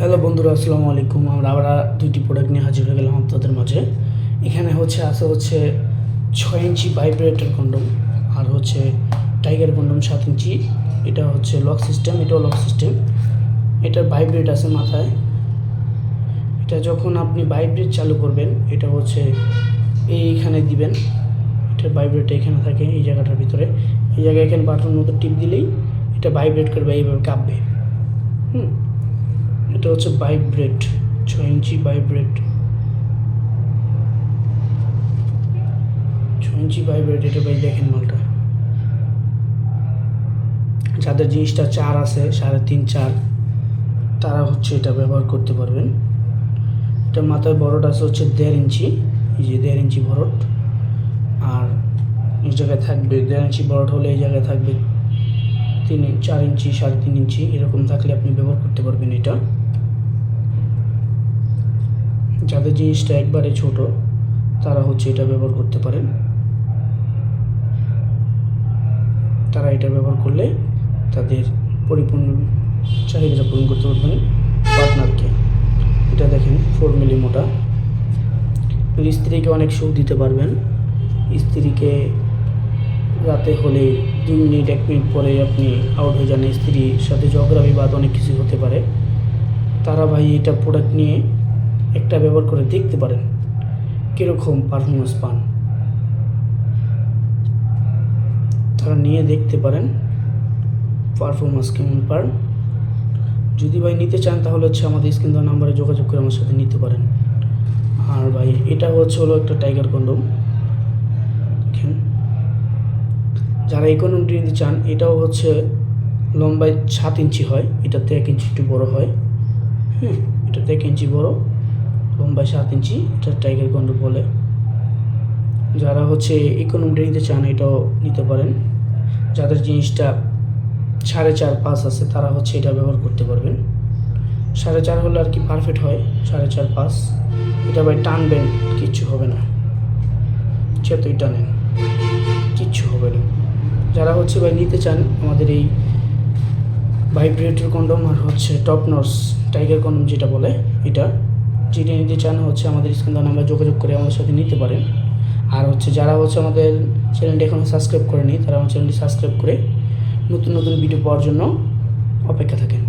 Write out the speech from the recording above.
Hello বন্ধুরা, আসসালামু আলাইকুম। আমরা আবার দুইটি প্রোডাক্ট নিয়ে হাজির হয়ে গেলাম আপনাদের মাঝে। এখানে হচ্ছে আছে হচ্ছে ছয় ইঞ্চি ভাইব্রেটর কন্ডম আর হচ্ছে টাইগার কন্ডম সাত ইঞ্চি। এটা হচ্ছে লক সিস্টেম এটাও লক সিস্টেম এটার ভাইব্রেট আছে মাথায়। এটা যখন আপনি ভাইব্রেট চালু করবেন, এটা হচ্ছে এইখানে দিবেন। এটার ভাইব্রেট এখানে থাকে এই জায়গাটার ভিতরে। এই জায়গায় এখানে বাটন মতো টিপ দিলেই এটা ভাইব্রেট করবে, এইভাবে কাঁপবে। হুম। এটা হচ্ছে ভাইব্রেট ছয় ইঞ্চি ভাইব্রেট ছয় ইঞ্চি ভাইব্রেট এটা ভাই দেখেন মালটা। যাদের জিনিসটা চার আছে, সাড়ে তিন চার, তারা হচ্ছে এটা ব্যবহার করতে পারবেন। এটা মাথায় বড়টা আছে হচ্ছে দেড় ইঞ্চি, এই যে দেড় ইঞ্চি বড়ট। আর এই জায়গায় থাকবে, দেড় ইঞ্চি বড়ট হলে এই জায়গায় থাকবে তিন, চার ইঞ্চি, সাড়ে তিন ইঞ্চি, এরকম থাকলে আপনি ব্যবহার করতে পারবেন এটা। যাদের জিনিসটা একবারে ছোট, তারা হচ্ছে এটা ব্যবহার করতে পারেন। তারা এটা ব্যবহার করলে তাদের পরিপূর্ণ চাহিদাটা পূরণ করতে পারবেন পার্টনারকে। এটা দেখেন, ফোর মিলি মোটা। স্ত্রীকে অনেক সুখ দিতে পারবেন, স্ত্রীকে রাতে হলে দুই মিনিট, এক মিনিট পরে আপনি আউট হয়ে যান, স্ত্রীর সাথে ঝগড়া, বিবাদ অনেক কিছু হতে পারে। তারা ভাই এটা প্রোডাক্ট নিয়ে একটা ব্যবহার করে দেখতে পারেন। কীরকম পারফরমেন্স পান। তারা নিয়ে দেখতে পারেন পারফরমেন্স কেমন পান। যদি ভাই নিতে চান, তাহলে হচ্ছে আমাদের স্ক্রিন দেওয়া নাম্বারে যোগাযোগ করে আমার সাথে নিতে পারেন। আর ভাই, এটা হচ্ছে হলো একটা টাইগার কন্ডম দেখেন। যারা ইকোনমিটি নিতে চান, এটাও হচ্ছে লম্বায় সাত ইঞ্চি হয়। এটাতে এক ইঞ্চি একটু বড় হয়। হুম, এটাতে এক ইঞ্চি বড়। লম্বায় সাত ইঞ্চি এটা টাইগার কন্ডম বলে। যারা হচ্ছে ইকোনমিটি নিতে চান, এটাও নিতে পারেন। যাদের জিনিসটা সাড়ে চার, পাঁচ আছে, তারা হচ্ছে এটা ব্যবহার করতে পারবেন। সাড়ে চার হলে আর কি পারফেক্ট হয়, সাড়ে চার, পাঁচ। এটা ভাই টানবেন, কিচ্ছু হবে না। যতই টানেন, কিচ্ছু হবে না। যারা হচ্ছে ভাই নিতে চান, আমাদের এই ভাইব্রেটর কন্ডম আর হচ্ছে টপ নর্স টাইগার কন্ডম যেটা বলে, এটা যেটা নিতে চান হচ্ছে আমাদের স্ক্রিন নাম্বার যোগাযোগ করে আমাদের সাথে নিতে পারেন। আর হচ্ছে যারা হচ্ছে আমাদের চ্যানেলটি এখনও সাবস্ক্রাইব করেনি তারা আমার চ্যানেলটি সাবস্ক্রাইব করে নতুন নতুন ভিডিও পাওয়ার জন্য অপেক্ষা থাকেন।